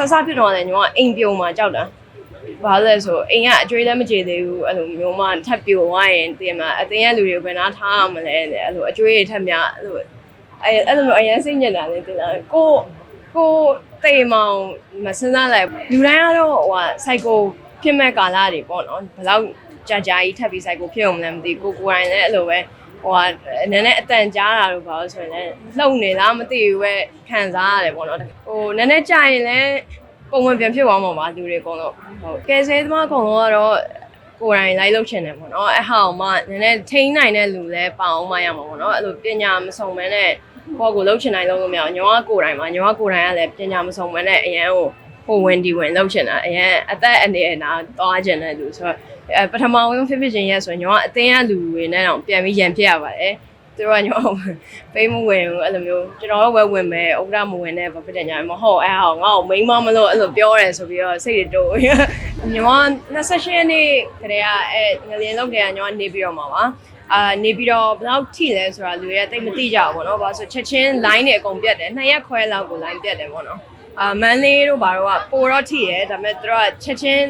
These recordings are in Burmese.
ဆဆဖြစ်တော့လည်းညီမကအိမ်ပြုံမှာကြောက်တာဘာလဲဆိုအိမ်ကအကျွေးလည်းမကြေသေးဘူးအဲ့လိုမျိုးမှထပ်ပြိုသွားရင်တင်မှာအတင်းရလူတွေကိုဘယ်နာထားရမလဲအဲ့လိုအကျွေးတွေထပ်များအဲ့လိုအဲ့အဲ့လိုမျိုးအရင်စိတ်ညစ်တာလေတင်တာကိုကိုတေမောင်မစင်းစားလိုက်လူတိုင်းကတော့ဟိုဟာစိုက်ကိုဖြစ်မဲ့ကာလတွေပေါ့နော်ဘယ်လောက်ကြာကြာကြီးထပ်ပြီးစိုက်ကိုဖြစ်အောင်မလဲမသိဘူးကိုကိုယ်တိုင်လည်းအဲ့လိုပဲ ဟိုဟာနည်းနည်းအတန်ကြားတာလို့ပါလို့ဆိုရင်လည်းလှုပ်နေလားမသိဘူးပဲခံစားရတယ်ပေါ့နော်ဟိုနည်းနည်းကြာရင်လည်းပုံမှန်ပြန်ဖြစ်သွားမှာပါလူတွေအကုန်လုံးဟုတ်ကယ်ဆယ်သမားအကုန်လုံးကတော့ကိုယ်တိုင်လိုက်လုပ်ချင်တယ်ပေါ့နော်အဟောင်မှနည်းနည်းထိန်းနိုင်တဲ့လူလည်းပါအောင်မရမှာပေါ့နော်အဲ့လိုပညာမစုံမဲနဲ့ကိုယ့်ကိုလှုပ်ချင်တိုင်းလုပ်လို့မရအောင်ညီမကိုယ်တိုင်မှာညီမကိုယ်တိုင်ကလည်းပညာမစုံမဲနဲ့အရန်ကို ဟိုဝင်ဒီဝင်လှုပ်ချင်တာအရန်အသက်အနေအနာသွားချင်တဲ့လူဆိုတော့အဲပထမဝင်ဖြစ်ဖြစ်ချင်းရက်ဆိုရင်ညီမအတင်းရလူတွေနဲ့တော့ပြန်ပြီးရန်ဖြစ်ရပါတယ်သူတို့ကညောပေးမဝင်ဘူးအဲ့လိုမျိုးကျွန်တော်တို့ပဲဝင်မယ်ဥက္ကဋ္ဌမဝင်နဲ့ဘာဖြစ်တယ်ညာမဟုတ်အဲ့ဟောငါ့ကိုမိန်းမမလို့အဲ့လိုပြောတယ်ဆိုပြီးတော့စိတ်တွေတိုးညော28ရက်နေ့ခရေကအဲ့ငလျင်လောက်တယ်ကညောနေပြီးတော့မှာပါအာနေပြီးတော့ဘယ်လောက်ထိလဲဆိုတာလူတွေကတိတ်မသိကြဘူးပေါ့နော်ဘာလို့ဆိုချက်ချင်း line တွေအကုန်ပြတ်တယ်နှစ်ရက်ခွဲလောက်ကို line ပြတ်တယ်ပေါ့နော် အာမန်လေးတို့ဘာတော့ကပိုတော့ထိရဲဒါပေမဲ့သူတို့ကချက်ချင်း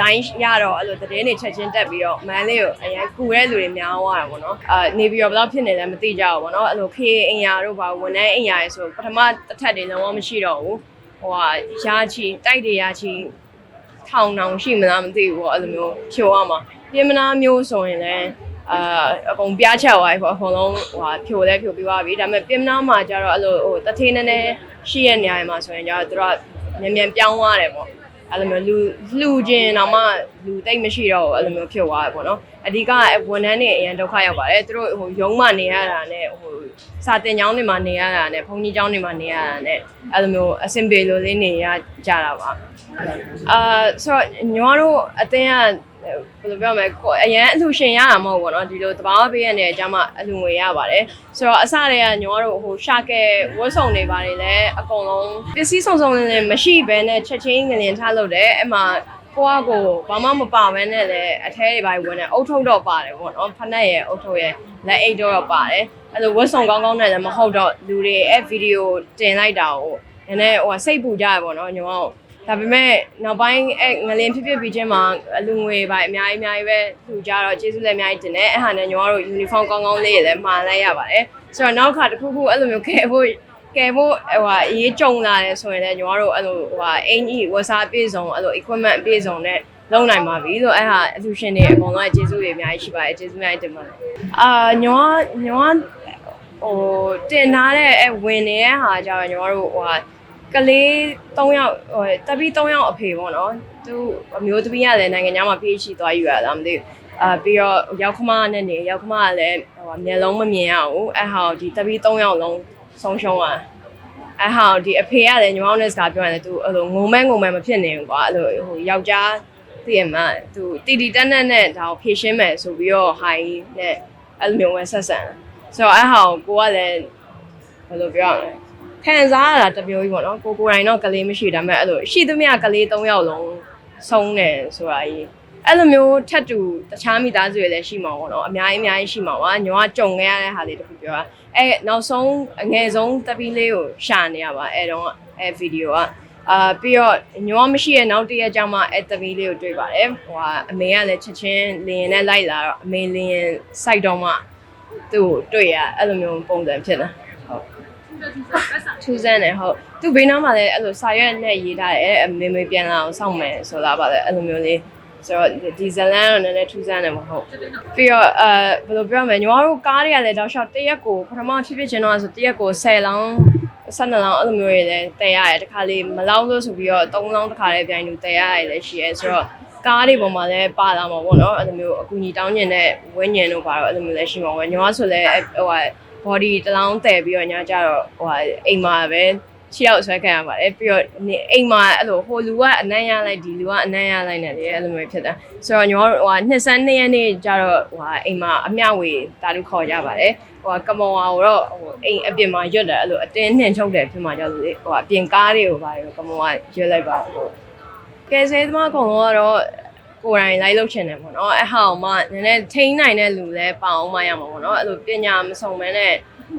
line ရတော့အဲ့လိုသတင်းတွေချက်ချင်းတက်ပြီးတော့မန်လေးကိုအရင်ကူတဲ့လူတွေများသွားတာပေါ့နော်အာနေပြီးတော့ဘယ်လောက်ဖြစ်နေလဲမသိကြဘူးပေါ့နော်အဲ့လိုခေအင်ယာတို့ဘာဝန်ထမ်းအင်ယာရေဆိုပထမတစ်ထပ်တွေလုံးဝမရှိတော့ဘူးဟိုဟာရာချီတိုက်တွေရာချီထောင်ထောင်ရှိမလားမသိဘူးပေါ့အဲ့လိုမျိုးဖြိုရမှာပြင်မနာမျိုးဆိုရင်လည်း အာအကုန်ပြားချက်သွားပြီပေါ့အကုန်လုံးဟိုဟာဖြိုလဲဖြိုပြီးသွားပြီဒါပေမဲ့ပြင်မနာမှာကျတော့အဲ့လိုဟိုတထေးနည်းနည်းရှိရဲ့နေရာမှာဆိုရင်ကျတော့သူတို့ကမြန်မြန်ပြောင်းသွားတယ်ပေါ့အဲ့လိုမျိုးလူလှူခြင်းတော့မှလူတိတ်မရှိတော့ဘူးအဲ့လိုမျိုးဖြစ်သွားတယ်ပေါ့နော်အဓိကဝန်ထမ်းတွေအရင်ဒုက္ခရောက်ပါတယ်သူတို့ဟိုရုံးမှနေရတာနဲ့ဟိုစာတင်ကျောင်းတွေမှာနေရတာနဲ့ဘုန်းကြီးကျောင်းတွေမှာနေရတာနဲ့အဲ့လိုမျိုးအဆင်ပြေလို့လေးနေရကြတာပါအာဆိုတော့ညီမတို့အတင်းက ဘယ်လိုပြောမလဲကိုအရန်အလှရှင်ရတာမဟုတ်ဘူးပေါ့နော်ဒီလိုတဘာဝပေးရတဲ့အကြောင်းမှအလှငွေရပါတယ်ဆိုတော့အစတည်းကညီမတို့ဟိုရှာကဲဝတ်စုံတွေပါတယ်လဲအကုန်လုံးပစ္စည်းစုံစုံလည်းလည်းမရှိဘဲနဲ့ချက်ချင်းငလင်ထားလို့တယ်အဲ့မှာကိုကကိုဘာမှမပါဘဲနဲ့လည်းအထဲတွေပိုင်းဝင်နေအုတ်ထုတ်တော့ပါတယ်ပေါ့နော်ဖက်နဲ့ရဲ့အုတ်ထုတ်ရဲ့လက်အိတ်တော့ပါတယ်အဲ့လိုဝတ်စုံကောင်းကောင်းနဲ့လည်းမဟုတ်တော့လူတွေအဲ့ဗီဒီယိုတင်လိုက်တာကိုနည်းနည်းဟိုစိတ်ပူကြရပေါ့နော်ညီမတို့ ဒါပေမဲ့နောက်ပိုင်းအဲငလင်းဖြစ်ဖြစ်ပြီးချင်းမှာအလူငွေပါအများကြီးအများကြီးပဲထူကြတော့ကျေးဇူးလည်းအများကြီးတင်တယ်အဲ့ဟာနဲ့ညီမတို့ uniform ကောင်းကောင်းလေးလည်းမှာလိုက်ရပါတယ်ဆိုတော့နောက်ခါတစ်ခုခုအဲ့လိုမျိုးကဲဖို့ကဲဖို့ဟိုဟာအရေးကြုံလာတယ်ဆိုရင်လည်းညီမတို့အဲ့လိုဟိုဟာအင်ကြီးဝတ်စားပြည့်စုံအဲ့လို equipment ပြည့်စုံနဲ့လုံနိုင်ပါပြီဆိုအဲ့ဟာအလူရှင်တွေအကုန်လုံးကျေးဇူးတွေအများကြီးရှိပါတယ်ကျေးဇူးအများကြီးတင်ပါတယ်အာညီမညီမဟိုတင်ထားတဲ့အဲဝင်နေတဲ့ဟာကြတော့ညီမတို့ဟိုဟာ ကလေး3ယောက်ဟိုတပီး3ယောက်အဖေပေါ့နော်သူအမျိုးသမီးကလည်းနိုင်ငံခြားမှာ PhD သွားယူရတာမသိဘူးအာပြီးတော့ရောက်ခမနဲ့နေရောက်ခမကလည်းဟိုမျက်လုံးမမြင်ရဘူးအဲ့ဟာကိုဒီတပီး3ယောက်လုံးဆုံးရှုံးသွားအဲ့ဟာကိုဒီအဖေကလည်းညီမတို့နဲ့စကားပြောရတယ်သူအဲ့လိုငုံမဲငုံမဲမဖြစ်နေဘူးကွာအဲ့လိုဟိုယောက်ျားသိရမှာသူတီတီတက်တက်နဲ့ဒါကိုဖြည့်ရှင်းမယ်ဆိုပြီးတော့ဟိုင်းနဲ့အဲ့လိုမျိုးပဲဆက်ဆံဆိုတော့အဲ့ဟာကိုကိုကလည်းဘယ်လိုပြောရမလဲ ခံစားရတာတစ်မျိုးကြီးပေါ့နော်ကိုကိုယ်တိုင်တော့ကလေးမရှိဒါပေမဲ့အဲ့လိုရှိသမျှကလေး၃ယောက်လုံးဆုံးတယ်ဆိုတာကြီးအဲ့လိုမျိုးထပ်တူတခြားမိသားစုတွေလည်းရှိမှာပေါ့နော်အများကြီးအများကြီးရှိမှာပါညောကကြုံခဲ့ရတဲ့ဟာလေးတစ်ခုပြောတာအဲ့နောက်ဆုံးအငယ်ဆုံးတပီးလေးကိုရှာနေရပါအဲ့တော့အဲ့ဗီဒီယိုကအာပြီးတော့ညောမရှိရဲ့နောက်တစ်ရက်ကျမှအဲ့တပီးလေးကိုတွေ့ပါတယ်ဟိုကအမေကလည်းချက်ချင်းလင်းနဲ့လိုက်လာတော့အမေလင်းစိုက်တော့မှသူ့ကိုတွေ့ရအဲ့လိုမျိုးပုံစံဖြစ်တာဟုတ် ထူးဆန်းတယ်ဟုတ်သူဘေးနားမှာလည်းအဲ့လိုစာရွက်နဲ့ရေးထားတယ်အမေမေပြန်လာအောင်စောင့်မယ်ဆိုလားပါလေအဲ့လိုမျိုးလေးဆိုတော့ဒီဇလန်ကတော့နည်းနည်းထူးဆန်းတယ်မဟုတ်ပြီးတော့အဲဘယ်လိုပြောမလဲညီမတို့ကားတွေကလည်းတောက်လျှောက်တရက်ကိုပထမဖြစ်ဖြစ်ချင်းတော့ဆိုတရက်ကို10လောင်း12လောင်းအဲ့လိုမျိုးတွေလည်းတည်ရတယ်တခါလေးမလောက်လို့ဆိုပြီးတော့3လောင်းတခါလေးပြန်ယူတည်ရတယ်လည်းရှိရဲဆိုတော့ကားတွေပေါ်မှာလည်းပါလာမှာပေါ့နော်အဲ့လိုမျိုးအကူကြီးတောင်းညင်တဲ့ဝင်းညင်တို့ပါတော့အဲ့လိုမျိုးလည်းရှိမှာပေါ့ညီမဆိုလည်းဟိုဟာ body တလောင်းတည်ပြီးတော့ညာကြတော့ဟိုဟာအိမ်မှာပဲခြေောက်ဆွဲခံရပါတယ်ပြီးတော့အိမ်မှာအဲ့လိုဟိုလူကအနမ်းရလိုက်ဒီလူကအနမ်းရလိုက်နေတယ်အဲ့လိုမျိုးဖြစ်တာဆိုတော့ညီမတို့ဟိုဟာနှစ်ဆန်းနှစ်ရက်နေ့ကြတော့ဟိုဟာအိမ်မှာအမျှဝေတာလူခေါ်ကြပါတယ်ဟိုဟာကမောင်ဝါကိုတော့ဟိုအိမ်အပြင်မှာရွတ်တယ်အဲ့လိုအတင်းနှင်ထုတ်တယ်ဖြစ်မှာကြောက်လို့လေဟိုဟာအပြင်ကားတွေကိုပါရောကမောင်ကရွတ်လိုက်ပါဟိုကဲဆဲသမားကောင်ကတော့ ကိုယ်တိုင်လိုက်လုပ်ချင်တယ်ပေါ့နော်အဟောင်မှနည်းနည်းထိန်းနိုင်တဲ့လူလည်းပါအောင်မရမှာပေါ့နော်အဲ့လိုပညာမစုံမဲနဲ့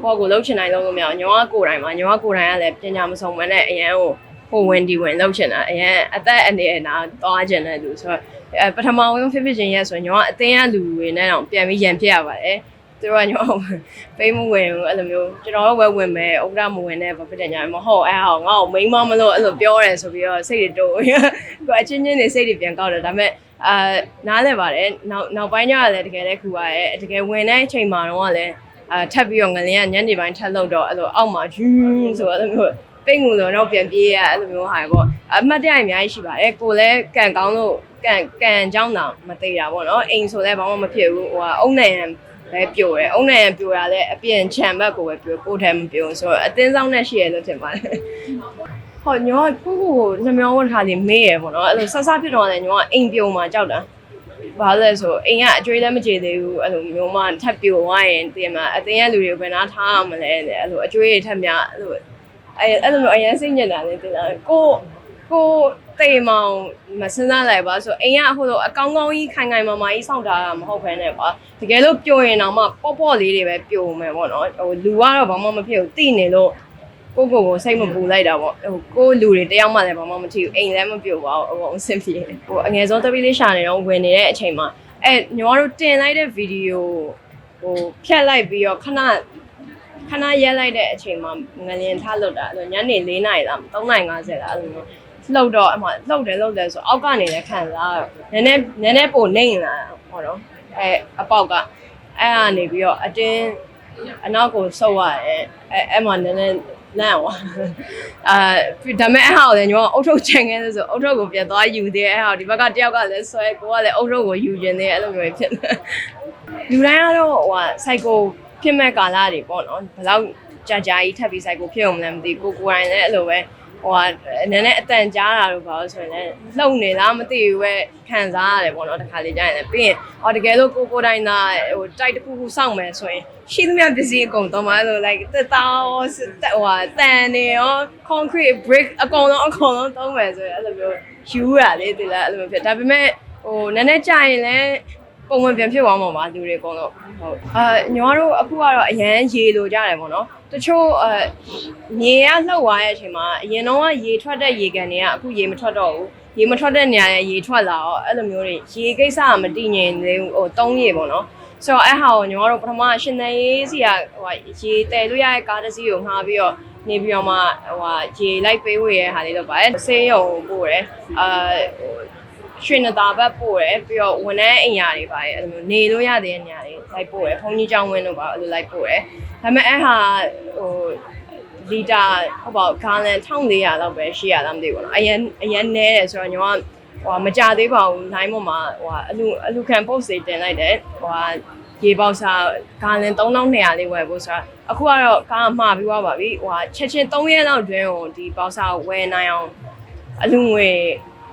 ကိုယ့်ကိုလှုပ်ချင်တိုင်းလုပ်လို့မရအောင်ညီမကိုယ်တိုင်မှာညီမကိုယ်တိုင်ကလည်းပညာမစုံမဲနဲ့အရန်ကိုဟဟိုဝင်ဒီဝင်လောက်ချင်တာအရင်အသက်အနေနဲ့နာသွားချင်တဲ့လူဆိုတော့အဲပထမဆုံးဖြစ်ဖြစ်ချင်းရဲဆိုရင်ညီမအတင်းရလူတွေနဲ့တော့ပြန်ပြီးရန်ဖြစ်ရပါတယ်သူတို့ကညီမပေးမဝင်ဘူးအဲ့လိုမျိုးကျွန်တော်တို့ပဲဝင်မယ်ဥက္ကဋ္ဌမဝင်နဲ့ဘာဖြစ်တယ်ညာမဟုတ်အဲ့ဟောငါ့ကိုမိန်းမမလို့အဲ့လိုပြောရဲဆိုပြီးတော့စိတ်တွေတိုးကိုအချင်းချင်းနေစိတ်တွေပြန်ကောက်တယ်ဒါပေမဲ့ အာနားလည်ပါတယ်နောက်နောက်ပိုင်းကျရလဲတကယ်လည်းခူပါရဲ့တကယ်ဝင်တဲ့အချိန်မှာတော့လည်းအာထပ်ပြီးတော့ငလင်းကညနေပိုင်းထပ်လောက်တော့အဲ့လိုအောက်မှာဂျူးဆိုတော့အဲ့လိုပိတ်ငုံဆိုတော့ပြန်ပြေးရအဲ့လိုမျိုးဟာပေါ့အမှတ်တရအများကြီးရှိပါတယ်ကိုလည်းကန်ကောင်းလို့ကန်ကန်ကြောင်းတောင်မသေးတာပေါ့နော်အိမ်ဆိုလည်းဘာမှမဖြစ်ဘူးဟိုကအုံနိုင်ရန်ပဲပြိုတယ်အုံနိုင်ရန်ပြိုတာလည်းအပြင်ခြံဘက်ကိုပဲပြိုကိုယ်ထဲမပြိုဆိုတော့အတင်းဆောင်နဲ့ရှိရလို့ထင်ပါတယ် ဟောညောကိုကိုကိုနှမျောဝတ်ထားလေးမေးရပေါ့နော်အဲ့လိုဆဆဖြစ်တော့လည်းညောကအိမ်ပြုံမှာကြောက်တာဘာလဲဆိုအိမ်ကအကျွေးလည်းမကြေသေးဘူးအဲ့လိုမျိုးမှထပ်ပြိုသွားရင်တင်မှာအတင်းရလူတွေကိုဘယ်နာထားရမလဲအဲ့လိုအကျွေးတွေထပ်များအဲ့လိုအဲ့အဲ့လိုမျိုးအရင်စိတ်ညစ်တာလေတင်တာကိုကိုတေမောင်မစင်းစားလိုက်ပါဆိုအိမ်ကဟိုလိုအကောင်းကောင်းကြီးခိုင်ခိုင်မာမာကြီးစောင့်ထားတာမဟုတ်ဘဲနဲ့ပါတကယ်လို့ပြိုရင်တော့မှပေါ့ပေါ့လေးတွေပဲပြိုမယ်ပေါ့နော်ဟိုလူကတော့ဘာမှမဖြစ်ဘူးတိနေလို့ ကိုကိုကိုစိတ်မပူလိုက်တာပေါ့ဟိုကိုလူတွေတယောက်မှလည်းဘာမှမထီဘူးအိမ်လည်းမပြိုပါဘူးအကုန်အဆင်ပြေဟိုအငယ်ဆုံးတပီးလေးရှာနေတော့ဝင်နေတဲ့အချိန်မှာအဲညီမတို့တင်လိုက်တဲ့ဗီဒီယိုဟိုဖြတ်လိုက်ပြီးတော့ခဏခဏရက်လိုက်တဲ့အချိန်မှာငလျင်ထားလွတ်တာအဲ့လိုညနေ4နာရီလား3:50လားအဲ့လိုမျိုးလှုပ်တော့အမှလှုပ်တယ်လှုပ်တယ်ဆိုအောက်ကနေလည်းခံစားရနည်းနည်းနည်းနည်းပိုနေလာဟောတော့အဲအပေါက်ကအဲ့ကနေပြီးတော့အတင်းအနောက်ကိုဆုပ်ရတယ်အဲအဲ့မှာနည်းနည်း လန့်သွားအာဒါမဲ့အဲ့ဟာကိုလည်းညီမအုတ်ထုတ်ချင်ခဲ့ဆိုအုတ်ထုတ်ကိုပြန်သွားယူသေးတယ်အဲ့ဟာဒီဘက်ကတယောက်ကလည်းဆွဲကိုကလည်းအုတ်ထုတ်ကိုယူကျင်သေးတယ်အဲ့လိုမျိုးဖြစ်နေလူတိုင်းကတော့ဟိုဟာစိုက်ကိုဖြစ်မဲ့ကာလတွေပေါ့နော်ဘယ်လောက်ကြာကြာကြီးထပ်ပြီးစိုက်ကိုဖြစ်အောင်လည်းမသိကိုကိုယ်တိုင်လည်းအဲ့လိုပဲ ဟိုဟာနည်းနည်းအတန်ကြားတာလို့ပါလို့ဆိုရင်လည်းလှုပ်နေလားမသိဘူးပဲခံစားရတယ်ပေါ့နော်တခါလေကြာရင်လည်းပြီးရင်ဟောတကယ်လို့ကိုကိုယ်တိုင်သာဟိုတိုက်တစ်ခုခုစောင့်မယ်ဆိုရင်ရှိသမျှပစ္စည်းအကုန်တော့မှလို့ like တက်တောင်းတက်ဟိုဟာတန်နေရော concrete brick အကုန်လုံးအကုန်လုံးသုံးမယ်ဆိုရင်အဲ့လိုမျိုးယူရလေဒီလားအဲ့လိုမျိုးဖြစ်ဒါပေမဲ့ဟိုနည်းနည်းကြာရင်လည်း ပုံမှန်ပြန်ဖြစ်သွားမှာပါလူတွေအကုန်လုံးဟုတ်အာညီမတို့အခုကတော့အရန်ရေလိုကြတယ်ပေါ့နော်တချို့အဲမြေကလှုပ်သွားတဲ့အချိန်မှာအရင်တော့ရေထွက်တဲ့ရေကန်တွေကအခုရေမထွက်တော့ဘူးရေမထွက်တဲ့နေရာရဲ့ရေထွက်လာတော့အဲ့လိုမျိုးတွေရေကိစ္စကမတည်ငြိမ်သေးဘူးဟိုသုံးရေပေါ့နော်ဆိုတော့အဲ့ဟာကိုညီမတို့ပထမရှင်နေရေးစီကဟိုဟာရေတဲလို့ရတဲ့ကားတစ်စီးကိုငှားပြီးတော့နေပြီးတော့မှဟိုဟာရေလိုက်ပေးဝေရတဲ့ဟာလေးလုပ်ပါတယ်ဆေးရုံပို့တယ်အာ ရွှေနတာဘက်ပို့တယ်ပြီးတော့ဝန်ထမ်းအိမ်ယာတွေပါတယ်အဲ့လိုမျိုးနေလို့ရတဲ့နေရာတွေလိုက်ပို့တယ်ဘုန်းကြီးကျောင်းဝင်းတို့ပါအဲ့လိုလိုက်ပို့တယ်ဒါပေမဲ့အဲ့ဟာဟိုလီတာဟုတ်ပါဂါလန်1400လောက်ပဲရှိရလားမသိဘူးပေါ့နော်အရင်အရင်နဲတယ်ဆိုတော့ညီမဟိုမကြသေးပါဘူး line ပေါ်မှာဟိုအလူအလူခံ post တွေတင်လိုက်တယ်ဟိုရေပေါစာဂါလန်3200လေးဝယ်ဖို့ဆိုတော့အခုကတော့ကားမှာပြီးသွားပါပြီဟိုချက်ချင်း3ရက်လောက်တွင်းကိုဒီပေါစာဝယ်နိုင်အောင်အလူငွေ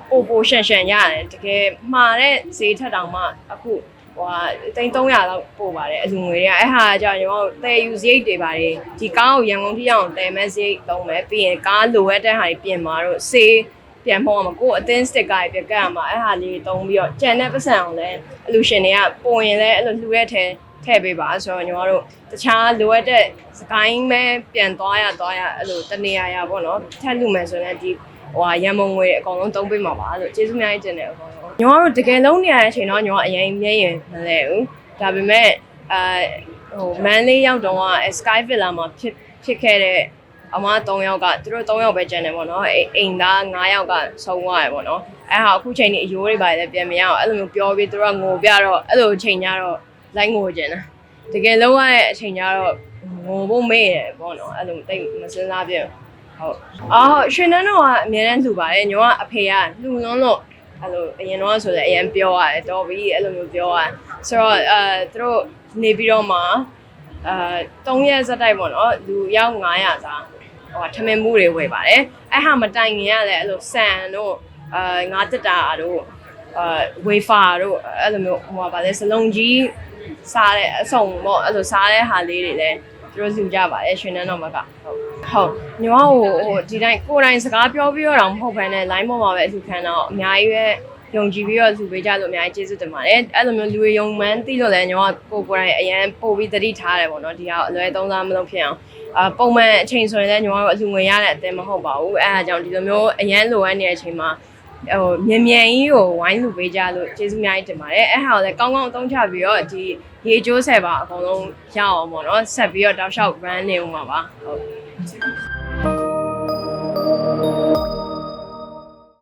ပို့ပို့ရှန်ရှန်ရတယ်တကယ်မှာတဲ့ဈေးထက်တောင်မှအခုဟိုဟာတိန်300လောက်ပို့ပါတယ်အလူငွေတွေကအဲ့ဟာကြောင့်ကျွန်တော်တဲယူစရိတ်တွေပါတယ်ဒီကားကိုရန်ကုန်ထိအောင်တဲမဲ့စရိတ်သုံးမယ်ပြီးရင်ကားလိုအပ်တဲ့ဟာတွေပြင်มาတော့စေးပြန်ဖောင်းအောင်ကိုယ်အသင်းစတစ်ကာတွေပြကတ်ရမှာအဲ့ဟာလေးသုံးပြီးတော့ကြံတဲ့ပတ်စံအောင်လဲအလူရှင်တွေကပုံရင်လဲအဲ့လိုလှူရက်ထဲထည့်ပေးပါဆိုတော့ညီမတို့တခြားလိုအပ်တဲ့စကိုင်းမဲပြန်သွားရသွားရအဲ့လိုတနေရာရပေါ့နော်ထက်လူမယ်ဆိုရင်ဒီ ဟိုဟာရန်မုံငွေအကောင်လုံးသုံးပေးမှာပါလို့ကျေးဇူးများကြီးတင်တယ်အကောင်လုံးညီမတို့တကယ်လုံးနေရတဲ့အချိန်တော့ညီမအရင်မျက်ရင်မလဲဘူးဒါပေမဲ့အာဟိုမန်လေးရောက်တော့က Sky Villa မှာဖြစ်ဖြစ်ခဲ့တဲ့အမ3ယောက်ကသူတို့3ယောက်ပဲကျန်တယ်ပေါ့နော်အိအိမ်သား9ယောက်ကဆုံးသွားရပေါ့နော်အဲ့ဟာအခုချိန်นี้အယိုးတွေပါလည်းပြန်မရအောင်အဲ့လိုမျိုးပြောပြီးသူတို့ကငိုပြတော့အဲ့လိုချိန်ကြတော့လိုက်ငိုကျင်တာတကယ်လုံးရတဲ့အချိန်ကျတော့ငိုဖို့မေ့တယ်ပေါ့နော်အဲ့လိုတိတ်မစင်းစားပြ ဟုတ်အော်ရွှေနန်းတော့ကအများနဲ့လှူပါတယ်ညောကအဖေကလှူလုံးလို့အဲ့လိုအရင်တော့ဆိုလည်းအရင်ပြောရတယ်တော်ပြီအဲ့လိုမျိုးပြောရတယ်ဆိုတော့အဲသူတို့နေပြီးတော့မှအဲ3ရက်စက်တိုက်ပေါ့နော်လူရောက်900စားဟိုထမင်းမှုတွေဝယ်ပါတယ်အဲ့ဟာမတိုင်ခင်ရလည်းအဲ့လိုဆန်တို့အဲငါးတက်တာတို့အဲဝေဖာတို့အဲ့လိုမျိုးဟိုပါလေစလုံးကြီးစားတဲ့အစုံပေါ့အဲ့လိုစားတဲ့ဟာလေးတွေလည်း သူတို့လူကြပါတယ်ရွှေနန်းတော်ဘက်ကဟုတ်ဟုတ်ညီမဟိုဟိုဒီတိုင်းကိုယ်တိုင်စကားပြောပြီးတော့မဟုတ်ဘဲနဲ့ line ပေါ်မှာပဲအလူခံတော့အများကြီးပဲယုံကြည်ပြီးတော့လူပေးကြလို့အများကြီးကျေးဇူးတင်ပါတယ်အဲ့လိုမျိုးလူတွေယုံမှန်းသိလို့လည်းညီမကိုကိုယ်တိုင်အရန်ပို့ပြီးတတိထားတယ်ပေါ့နော်ဒီဟာအလွယ်သုံးစားမလုပ်ဖြစ်အောင်အာပုံမှန်အချိန်ဆိုရင်လည်းညီမတို့အလူငွေရတဲ့အသင်းမဟုတ်ပါဘူးအဲအားကြောင့်ဒီလိုမျိုးအရန်လိုအပ်နေတဲ့အချိန်မှာ ဟိုမြန်မြန်ကြီးကိုဝိုင်းလူပေးကြလို့ကျေးဇူးအများကြီးတင်ပါတယ်အဲဟာကိုလည်းကောင်းကောင်းအသုံးချပြီးတော့ဒီရေကျိုးဆယ်ပါအကုန်လုံးရအောင်ပေါ့နော်ဆက်ပြီးတော့တောက်လျှောက် run နေဦးမှာပါဟုတ်